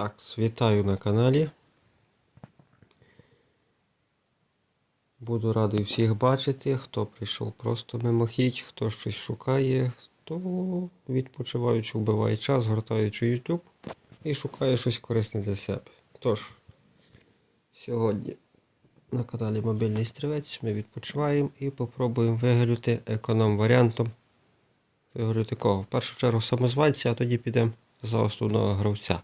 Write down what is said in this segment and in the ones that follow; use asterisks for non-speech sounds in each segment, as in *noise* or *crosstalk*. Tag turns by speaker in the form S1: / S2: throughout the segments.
S1: Так, вітаю на каналі. Буду радий всіх бачити. Хто прийшов просто мимохідь, хто щось шукає, хто відпочиваючи вбиває час, гортаючи YouTube і шукає щось корисне для себе. Тож, сьогодні на каналі Мобільний Стрілець ми відпочиваємо і попробуємо виграти економ-варіантом. Виграти кого? В першу чергу самозванця, а тоді підемо за основного гравця.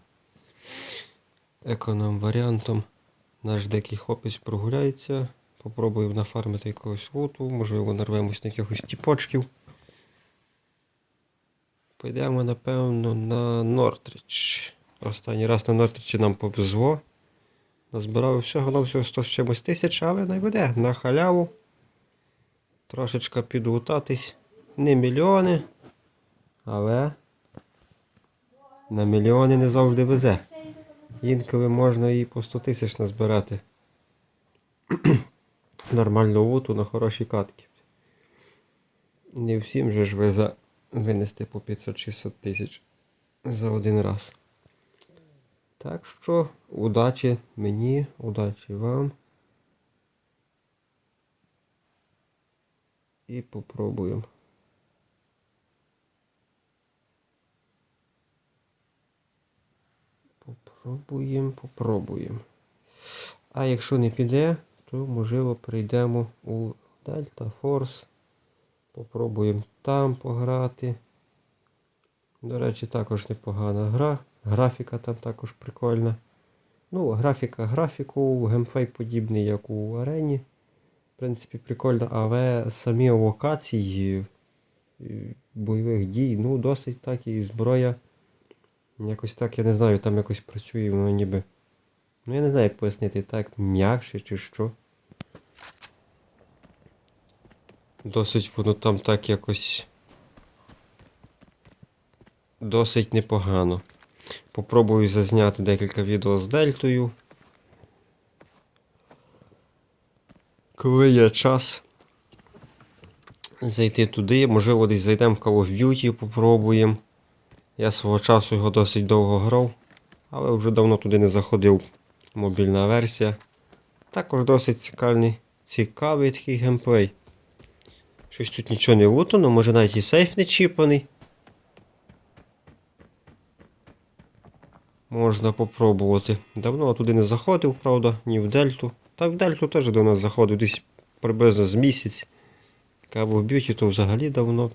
S1: Економ-варіантом наш дикий хлопець прогуляється. Попробуємо нафармити якогось луту, можливо, нарвемось на якихось тіпочків. Пойдемо, напевно, на Нортріч. Останній раз на Нортрічі нам повезло. Назбирали всього на всього 100 з чимось тисяч, але не буде на халяву. Трошечка підлутатись. Не мільйони, але на мільйони не завжди везе. Інколи можна і по 100 тисяч назбирати. *clears throat* Нормальну луту на хороші катки. Не всім же ж везе винести по 500-600 тисяч за один раз. Так що, удачі мені, удачі вам. І попробуємо. Попробуємо, попробуємо. А якщо не піде, то можливо прийдемо у Delta Force. Попробуємо там пограти. До речі, також непогана гра. Графіка там також прикольна. Ну, графіка графіку, геймфей подібний, як у арені. В принципі, прикольно, але самі локації е, бойових дій, ну, досить так і зброя. Якось так, я не знаю, там якось працює, воно ніби. Ну я не знаю, як пояснити, так м'якше чи що. Досить воно там так якось. Досить непогано. Попробую зазняти декілька відео з дельтою. Коли є час зайти туди, можливо, десь зайдемо в Call of Duty, попробуємо. Я свого часу його досить довго грав, але вже давно туди не заходив. Мобільна версія. Також досить цікавий, цікавий такий геймплей. Щось тут нічого не лутано, може навіть і сейф не чіпаний. Можна попробувати. Давно туди не заходив, правда, ні в Дельту. Та в Дельту теж до нас заходив десь приблизно з місяць. Call of Duty то взагалі давно.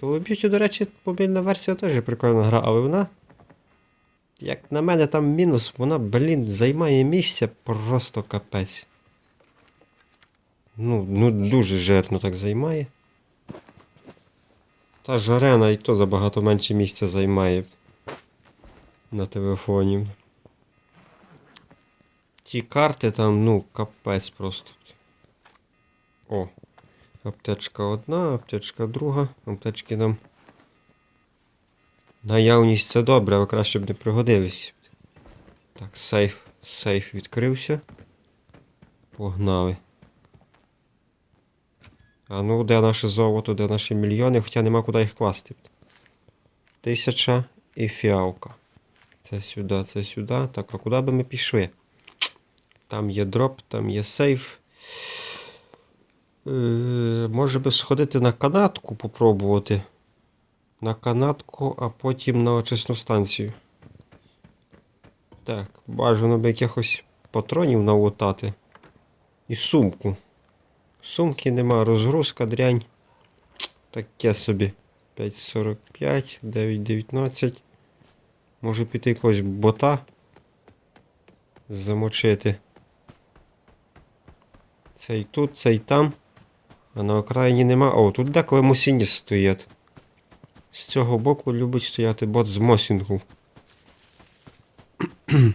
S1: Call of Duty, до речі, мобільна версія теж прикольна гра, але вона. Як на мене там мінус, вона, блін, займає місця просто капець. Ну, ну дуже жирно так займає. Та ж арена і то забагато менше місця займає на телефоні. Ті карти там, ну, капець просто. О, аптечка одна, аптечка друга, аптечки нам. Наявність це добре, але краще б не пригодились. Так, сейф. Сейф відкрився. Погнали. А ну, де наше золото, де наші мільйони, хоча нема куди їх класти. Тисяча і фіалка. Це сюди, це сюди. Так, а куди би ми пішли? Там є дроп, там є сейф. Е, може би сходити на канатку попробувати. На канатку, а потім на очисну станцію. Так, бажано би якихось патронів налутати. І сумку. Сумки нема, розгрузка, дрянь. Таке собі. 5.45, 9.19. Може піти якогось бота. Замочити. Цей тут, цей там. А на окраїні нема. О, тут деколи мусіні стоять. З цього боку любить стояти бот з мосінгу. *clears throat*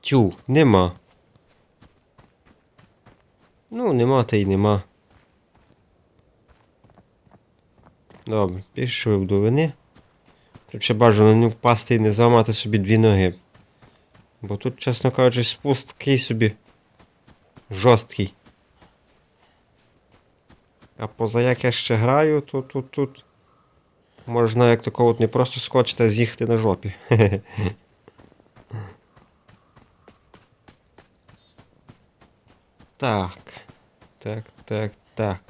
S1: Тю, нема. Ну, нема та й нема. Добре, пішли в долини. Тут ще бажано не впасти і не зламати собі дві ноги. Бо тут, чесно кажучи, спуск такий собі жорсткий. А поза як я ще граю, то тут тут можна як такого не просто скочити, а з'їхати на жопі. *laughs* Так. Так, так, так.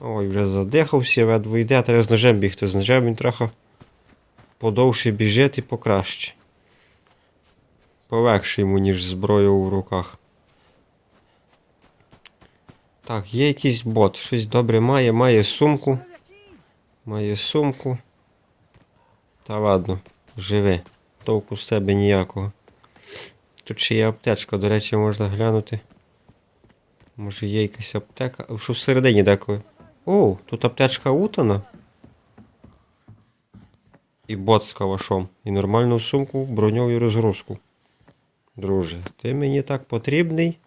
S1: Ой, вже задихався, ведво йде, а треба з ножем бігти. З ножем він трохи подовше біжить і покраще. Полегше йому, ніж зброю у руках. Так, є якийсь бот. Щось добре має, має сумку. Має сумку. Та ладно, живи. Толку з тебе ніякого. Тут ще є аптечка, до речі, можна глянути. Може є якась аптека. Що всередині деколи? О, тут аптечка утана. І бот з калашом. І нормальну сумку, броню і розгрузку. Друже, ти мені так потрібний,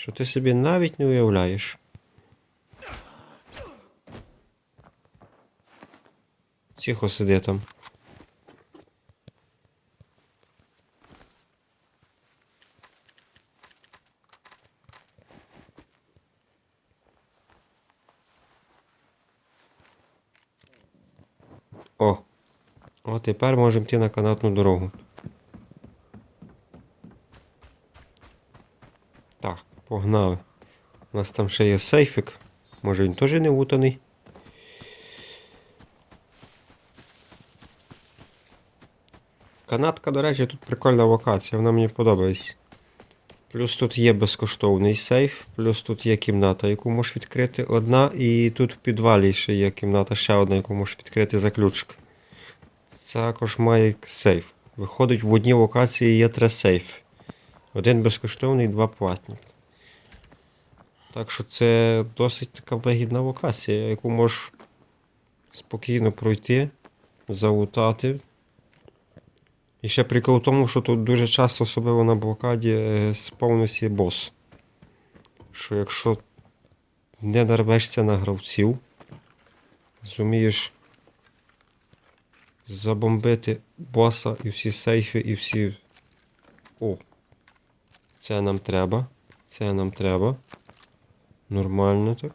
S1: що ти собі навіть не уявляєш. Тихо сиди там. О. О, тепер можемо йти на канатну дорогу. Так, погнали. У нас там ще є сейфик. Може він теж не утаний. Канатка, до речі, тут прикольна локація, вона мені подобається. Плюс тут є безкоштовний сейф, плюс тут є кімната, яку можеш відкрити одна, і тут в підвалі ще є кімната, ще одна, яку можеш відкрити за ключик. Також має сейф. Виходить, в одній локації є три сейфи. Один безкоштовний, два платні. Так що це досить така вигідна локація, яку можеш спокійно пройти, залутати. І ще прикол в тому, що тут дуже часто, особливо на блокаді, е, сповнився бос. Що якщо не нарвешся на гравців, зумієш забомбити боса і всі сейфи, і всі. О! Це нам треба. Це нам треба. Нормально так.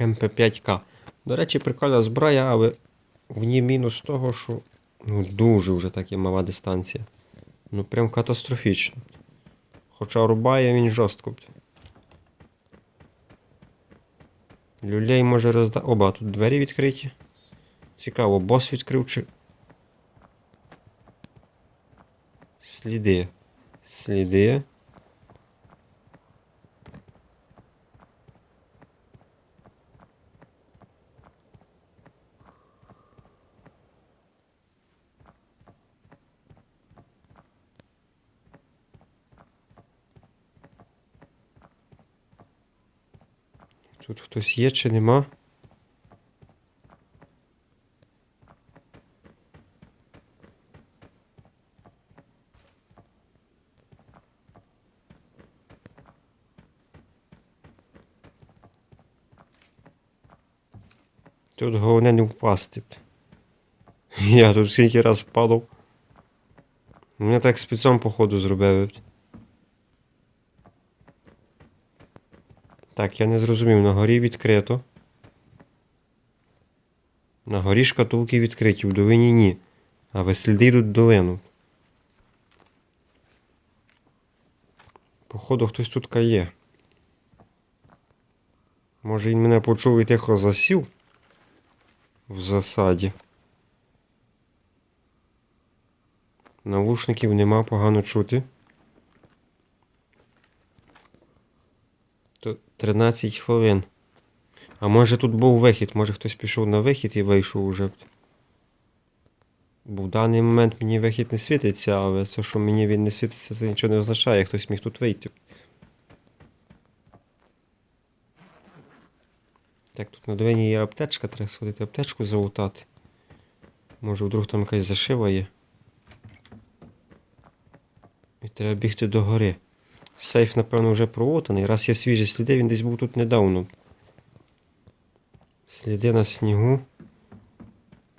S1: МП5К. До речі, прикольна зброя, але в ній мінус того, що ну, дуже вже таки мала дистанція. Ну прям катастрофічно. Хоча рубає він жорстко. Люлей може роздати. Оба, тут двері відкриті. Цікаво, бос відкрив чи. Сліди. Сліди. Тут хтось є чи нема? Тут головне не впасти. *laughs* Я тут скільки раз падав. Мене так спецом походу зробили. Так, я не зрозумів, на горі відкрито. На горі шкатулки відкриті, в долині ні. А ви сліди йдуть долину. Походу, хтось тут є. Може він мене почув і тихо засів в засаді. Навушників нема погано чути. 13 хвилин. А може тут був вихід, може хтось пішов на вихід і вийшов уже. Бо в даний момент мені вихід не світиться, але це, що мені він не світиться, це нічого не означає, хтось міг тут вийти. Так, тут на двині є аптечка, треба сходити аптечку залутати. Може вдруг там якась зашива є. І треба бігти до гори. Сейф, напевно, вже провотаний. Раз є свіжі сліди, він десь був тут недавно. Сліди на снігу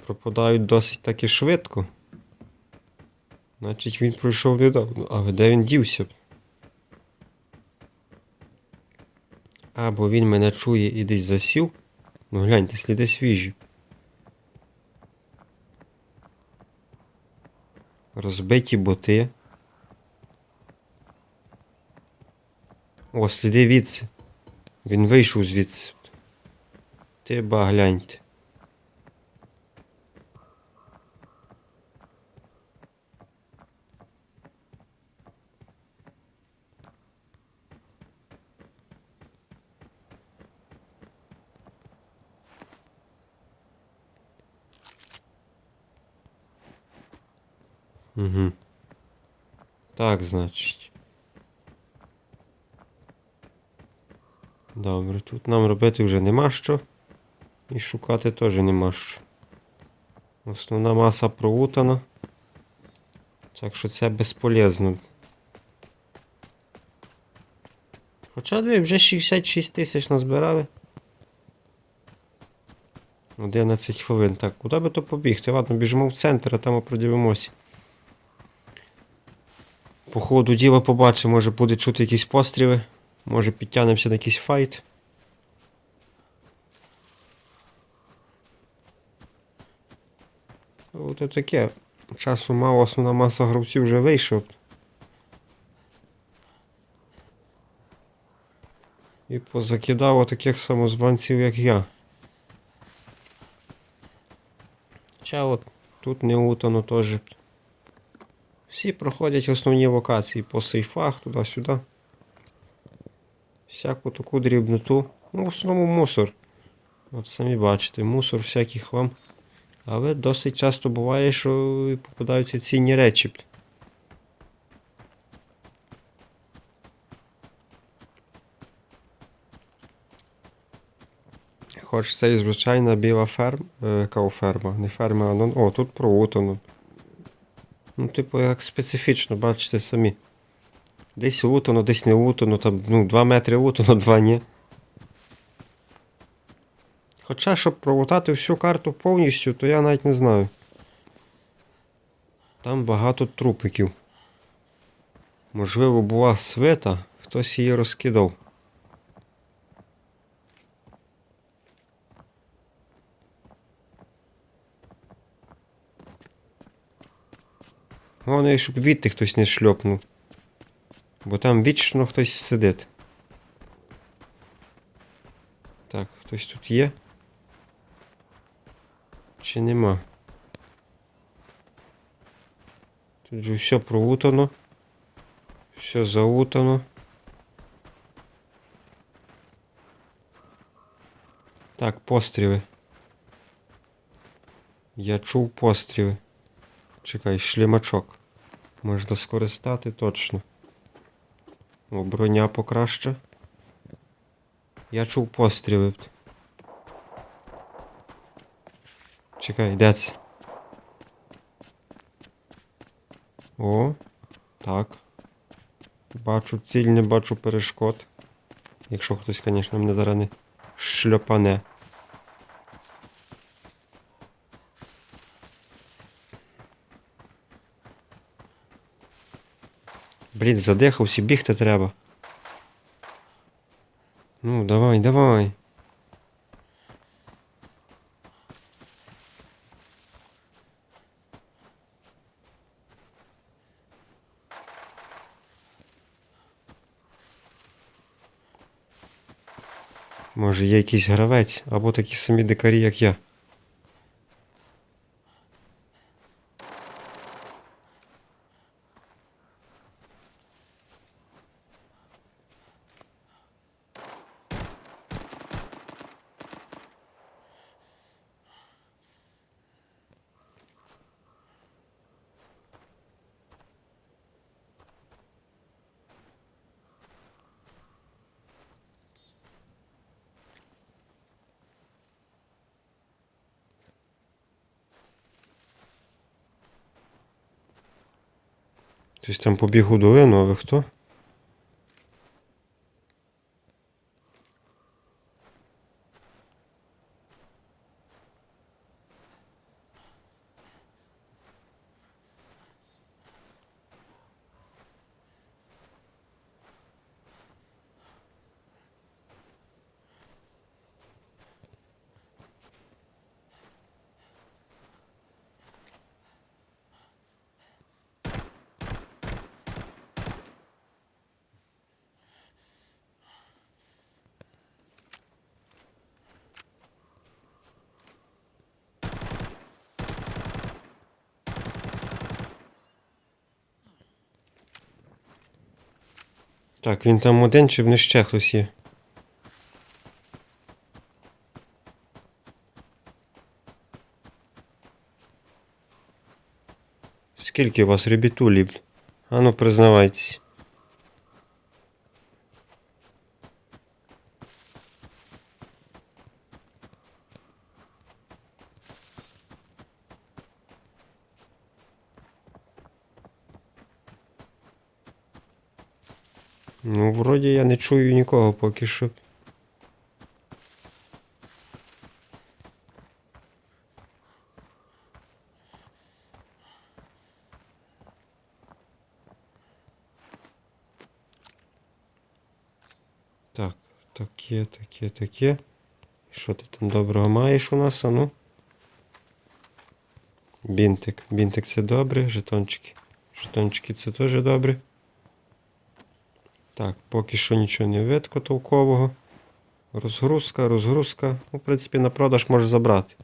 S1: пропадають досить таки швидко. Значить він пройшов недавно. Але де він дівся? Або він мене чує і десь засів. Ну гляньте, сліди свіжі. Розбиті боти. О, сліди відси. Він вийшов звідси. Ти ба гляньте. Угу. Так, значить. Добре, тут нам робити вже нема що. І шукати теж нема що. Основна маса проутана. Так що це безполезно. Хоча ви вже 66 тисяч назбирали. 11 хвилин. Так, куди би то побігти? Ладно, біжимо в центр, а там продивимося. По ходу діла побачимо, може буде чути якісь постріли. Може підтягнемося на якийсь файт. Ото таке. Часу мало, основна маса гравців вже вийшов. І позакидав таких самозванців, як я. Хоча от тут не утоно теж. Всі проходять основні локації по сейфах, туди-сюди. Всяку таку дрібноту. Ну, в основному мусор. От самі бачите, мусор всяких вам. Але досить часто буває, що попадаються цінні речі. Хоч це і звичайна біла ферма, е, кауферма, не ферма, а ну, о, тут проутано. Ну, типу, як специфічно, бачите самі. Десь утоно, десь не утоно, там ну, 2 метри утоно, 2 ні. Хоча, щоб провутати всю карту повністю, то я навіть не знаю. Там багато трупиків. Можливо, була свита, хтось її розкидав. Головне, щоб відти хтось не шльопнув. Бо там вічно хтось сидить. Так, хтось тут є? Чи нема? Тут же все проутано. Все заутано. Так, постріли. Я чув постріли. Чекай, шлімачок. Можна скористати точно. О, броня покраще. Я чув постріли. Чекай, де це? О, так. Бачу ціль, не бачу перешкод. Якщо хтось, звісно, мене зараз не шльопане. Блін, задихався, бігти треба. Ну, давай, давай. Може є якийсь гравець або такі самі дикарі, як я. Хтось там побіг у долину, а ви хто? Так, він там один чи в ще хтось є? Скільки у вас ребятулі? бля? А ну признавайтесь. Ну, вроді я не чую нікого поки що. Так, таке, таке, таке. Що ти там доброго маєш у нас, а ну? Бінтик. Бінтик це добре, жетончики. Жетончики це теж добре. Так, поки що нічого не видко толкового. Розгрузка, розгрузка. Ну, в принципі, на продаж може забрати.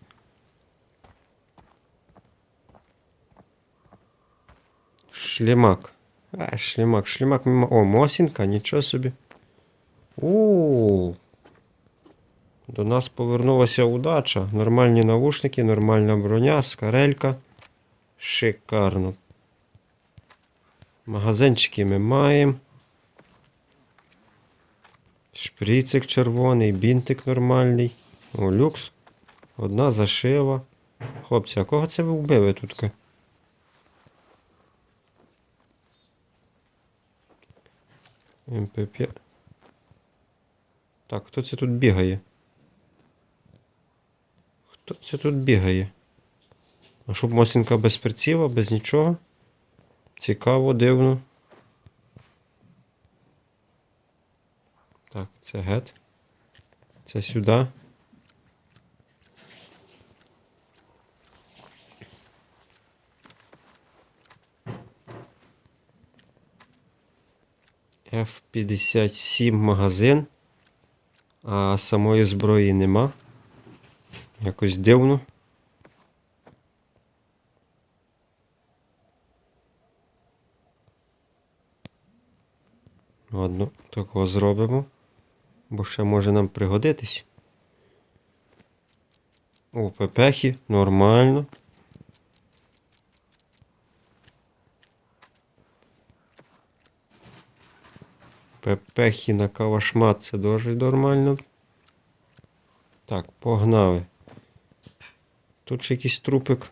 S1: Шлімак. А, шлімак, шлімак мимо. О, Мосінка, нічого собі. у До нас повернулася удача. Нормальні навушники, нормальна броня, скарелька. Шикарно. Магазинчики ми маємо. Шприцик червоний, бінтик нормальний. О, люкс. Одна зашива. Хлопці, а кого це ви вбили тут? МП5. Так, хто це тут бігає? Хто це тут бігає? А щоб Мосінка без приціла, без нічого? Цікаво, дивно. Так, це гет. Це сюди. F57 магазин. А самої зброї нема. Якось дивно. Ладно, такого зробимо. Бо ще може нам пригодитись. О, пепехи, нормально. Пепехи на кавашмат це дуже нормально. Так, погнали. Тут ще якийсь трупик.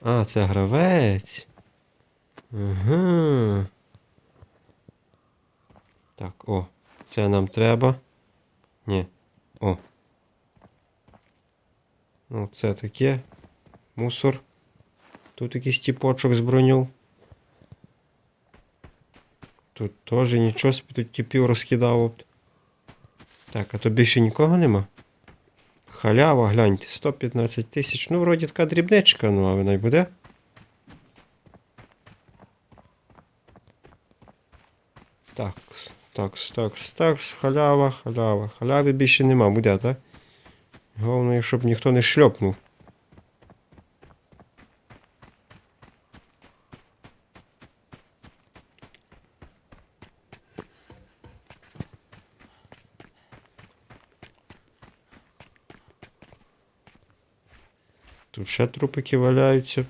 S1: А, це гравець. Ага. Так, о, це нам треба. Ні. О. Ну, це таке. Мусор. Тут якийсь тіпочок з броню. Тут теж нічого собі тут тіпів розкидав. Так, а то більше нікого нема? Халява, гляньте, 115 тисяч. Ну, вроді така дрібничка, ну а вона й буде. Так, так, так, так, халява, халява. Халяви більше нема, буде, так? Головне, щоб ніхто не шльопнув. Тут ще трупики валяються.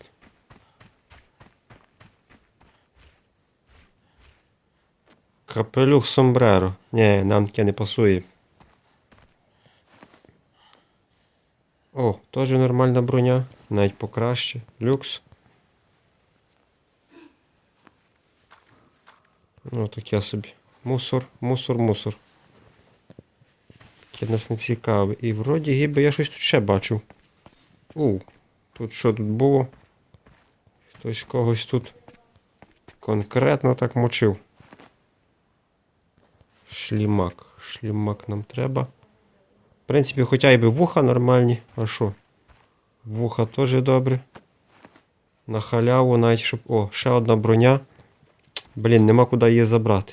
S1: Капелюх сомбреро. Ні, нам таке не пасує. О, теж нормальна броня, навіть покраще. Люкс. Ну, таке собі. Мусор, мусор, мусор. Таке нас не цікаве. І вроді гіби я щось тут ще бачив. У, тут що тут було? Хтось когось тут конкретно так мочив. Шлімак. Шлімак нам треба. В принципі, хоча й би вуха нормальні. А що? Вуха теж добре. На халяву навіть щоб. О, ще одна броня. Блін, нема куди її забрати.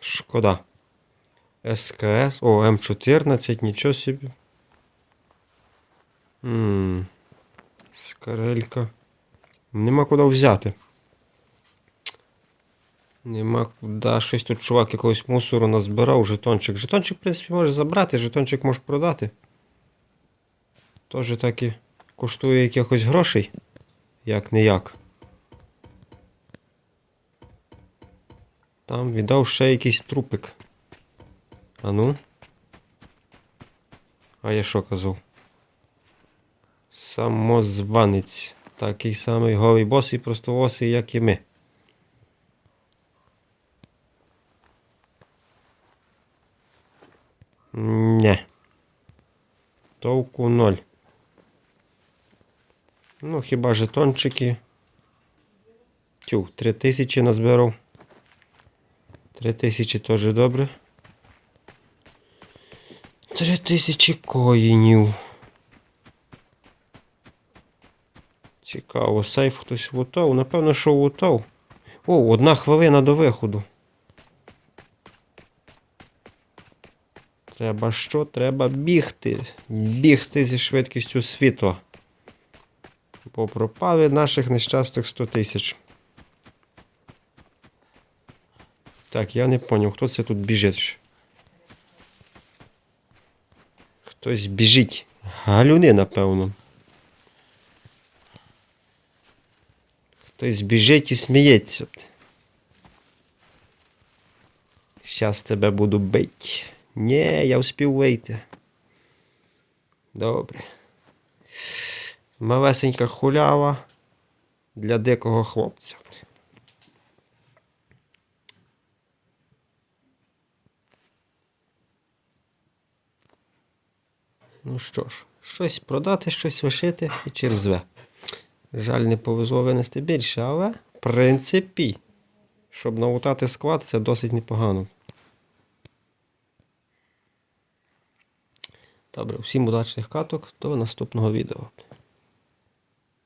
S1: Шкода. СКС. О, М14, нічого собі. Ммм. Скарелька. Нема куди взяти. Нема куди. Щось тут чувак якогось мусору назбирав, жетончик. Жетончик, в принципі, може забрати, жетончик може продати. Тоже так і коштує якихось грошей. Як не як. Там віддав ще якийсь трупик. А ну. А я що казав? Самозванець. Такий самий голий босий, простовосий, як і ми. Не. Толку ноль. Ну, хіба жетончики. Тю, три тисячі назбирав. Три тисячі теж добре. Три тисячі коїнів. Цікаво, сейф хтось лутав. Напевно, що лутав. О, одна хвилина до виходу. Треба що? Треба бігти. Бігти зі швидкістю світла. Бо пропали наших нещастих 100 тисяч. Так, я не поняв, хто це тут біжить. Хтось біжить. Галюни, напевно. Хтось біжить і сміється. Щас тебе буду бить. Ні, я успів вийти. Добре. Малесенька хулява для дикого хлопця. Ну що ж, щось продати, щось лишити і чим зве. Жаль, не повезло винести більше, але в принципі, щоб налутати склад, це досить непогано. Добре, всім удачних каток, до наступного відео.